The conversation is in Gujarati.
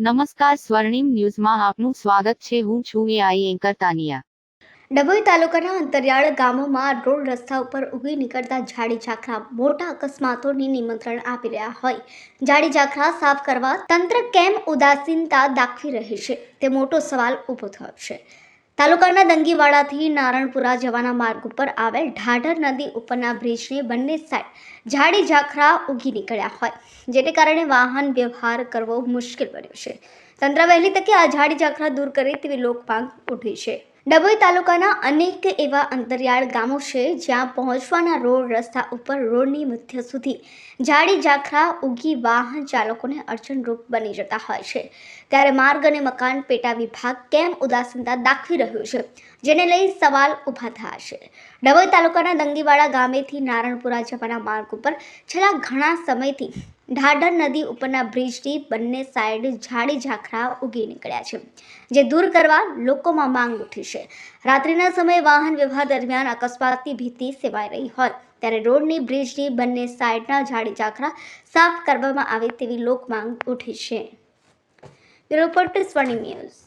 નમસ્કાર સ્વર્ણિમ ન્યૂઝમાં આપનું સ્વાગત છે. હું છું એઆઈ એન્કર તાનિયા. ડભોઈ તાલુકાના અંતરિયાળ ગામોમાં રોડ રસ્તા ઉપર ઉગી નીકળતા ઝાડી ઝાખરા મોટા અકસ્માતોની નિમંત્રણ આપી રહ્યા હોય. ઝાડી ઝાખરા સાફ કરવા તંત્ર કેમ ઉદાસીનતા દાખવી રહી છે તે મોટો સવાલ ઊભો થયો છે. તાલુકાના દંગીવાડાથી નારણપુરા જવાના માર્ગ ઉપર આવેલ ઢાઢર નદી ઉપરના બ્રિજની બંને સાઈડ ઝાડી ઝાખરા ઉગી નીકળ્યા હોય, જેને કારણે વાહન વ્યવહાર કરવો મુશ્કેલ બન્યો છે. તંત્ર વહેલી તકે આ ઝાડી ઝાખરા દૂર કરે તેવી લોકમાંગ ઉઠી છે. ડભોઈ તાલુકાના અનેક એવા અંતરિયાળ ગામો છે જ્યાં પહોંચવાના રોડ રસ્તા ઉપર રોડની મધ્ય સુધી ઝાડી ઝાખરા ઉગી વાહન ચાલકોને અડચણરૂપ બની જતા હોય છે. ત્યારે માર્ગ અને મકાન પેટા વિભાગ કેમ ઉદાસીનતા દાખવી રહ્યો છે, જેને લઈ સવાલ ઊભા થયા છે. ડભોઈ તાલુકાના દંગીવાડા ગામેથી નારણપુરા જવાના માર્ગ ઉપર છેલ્લા ઘણા સમયથી ઢાઢર નદી ઉપરના બ્રિજની બંને સાઈડ ઝાડી ઝાખરા ઉગી નીકળ્યા છે, જે દૂર કરવા લોકોમાં માંગ ઉઠી છે. રાત્રિના સમયે વાહન વ્યવહાર દરમિયાન અકસ્માતની ભીતિ સેવાઈ રહી હોય, ત્યારે રોડની બ્રિજની બંને સાઈડના ઝાડી ઝાખરા સાફ કરવામાં આવે તેવી લોક માંગ ઉઠી છે. રિપોર્ટ, સ્વર્ણિમ ન્યૂઝ.